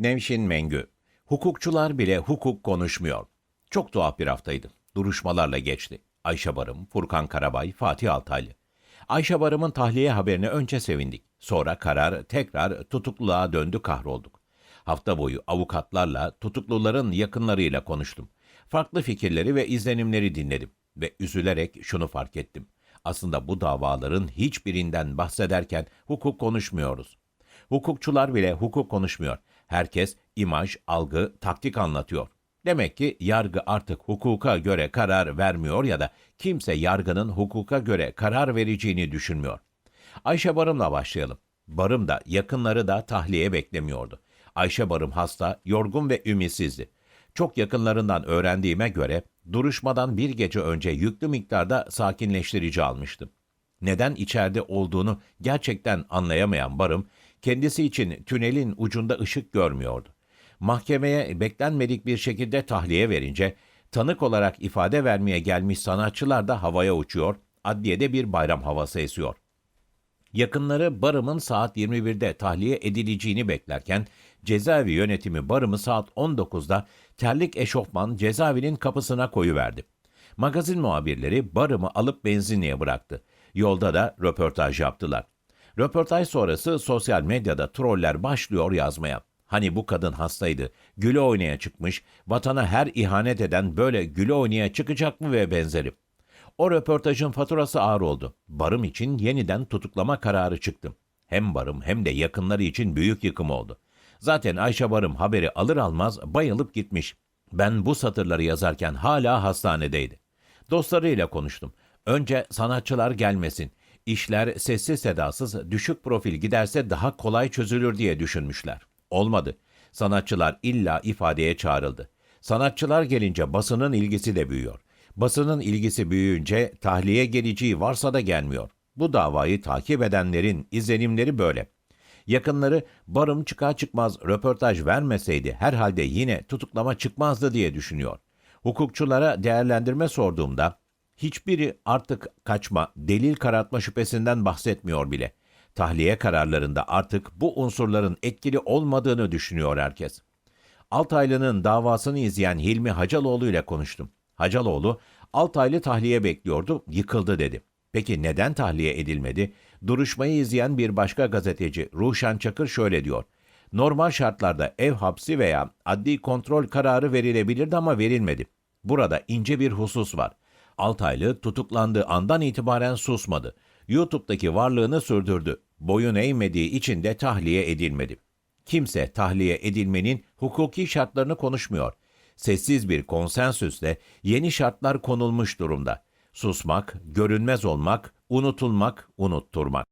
Nevşin Mengü. Hukukçular bile hukuk konuşmuyor. Çok tuhaf bir haftaydı. Duruşmalarla geçti. Ayşe Barım, Furkan Karabay, Fatih Altaylı. Ayşe Barım'ın tahliye haberine önce sevindik. Sonra karar tekrar tutukluluğa döndü kahrolduk. Hafta boyu avukatlarla, tutukluların yakınlarıyla konuştum. Farklı fikirleri ve izlenimleri dinledim ve üzülerek şunu fark ettim. Aslında bu davaların hiçbirinden bahsederken hukuk konuşmuyoruz. Hukukçular bile hukuk konuşmuyor. Herkes imaj, algı, taktik anlatıyor. Demek ki yargı artık hukuka göre karar vermiyor ya da kimse yargının hukuka göre karar vereceğini düşünmüyor. Ayşe Barım'la başlayalım. Barım da yakınları da tahliye beklemiyordu. Ayşe Barım hasta, yorgun ve ümitsizdi. Çok yakınlarından öğrendiğime göre duruşmadan bir gece önce yüklü miktarda sakinleştirici almıştı. Neden içeride olduğunu gerçekten anlayamayan Barım, kendisi için tünelin ucunda ışık görmüyordu. Mahkemeye beklenmedik bir şekilde tahliye verince, tanık olarak ifade vermeye gelmiş sanatçılar da havaya uçuyor, adliyede bir bayram havası esiyor. Yakınları Barım'ın saat 21'de tahliye edileceğini beklerken cezaevi yönetimi Barım'ı saat 19'da terlik eşofman cezaevinin kapısına koyuverdi. Magazin muhabirleri Barım'ı alıp benzinliğe bıraktı. Yolda da röportaj yaptılar. Röportaj sonrası sosyal medyada troller başlıyor yazmaya. Hani bu kadın hastaydı, güle oynaya çıkmış, vatana her ihanet eden böyle güle oynaya çıkacak mı ve benzeri. O röportajın faturası ağır oldu. Barım için yeniden tutuklama kararı çıktı. Hem Barım hem de yakınları için büyük yıkım oldu. Zaten Ayşe Barım haberi alır almaz bayılıp gitmiş. Ben bu satırları yazarken hala hastanedeydi. Dostlarıyla konuştum. Önce sanatçılar gelmesin. İşler sessiz sedasız düşük profil giderse daha kolay çözülür diye düşünmüşler. Olmadı. Sanatçılar illa ifadeye çağrıldı. Sanatçılar gelince basının ilgisi de büyüyor. Basının ilgisi büyüyünce tahliye geleceği varsa da gelmiyor. Bu davayı takip edenlerin izlenimleri böyle. Yakınları barım çıkar çıkmaz röportaj vermeseydi herhalde yine tutuklama çıkmazdı diye düşünüyor. Hukukçulara değerlendirme sorduğumda hiçbiri artık kaçma, delil karartma şüphesinden bahsetmiyor bile. Tahliye kararlarında artık bu unsurların etkili olmadığını düşünüyor herkes. Altaylı'nın davasını izleyen Hilmi Hacaloğlu ile konuştum. Hacaloğlu, Altaylı tahliye bekliyordu, yıkıldı dedi. Peki neden tahliye edilmedi? Duruşmayı izleyen bir başka gazeteci Ruşen Çakır şöyle diyor. Normal şartlarda ev hapsi veya adli kontrol kararı verilebilirdi ama verilmedi. Burada ince bir husus var. Altaylı tutuklandığı andan itibaren susmadı. YouTube'daki varlığını sürdürdü. Boyun eğmediği için de tahliye edilmedi. Kimse tahliye edilmenin hukuki şartlarını konuşmuyor. Sessiz bir konsensüsle yeni şartlar konulmuş durumda. Susmak, görünmez olmak, unutulmak, unutturmak.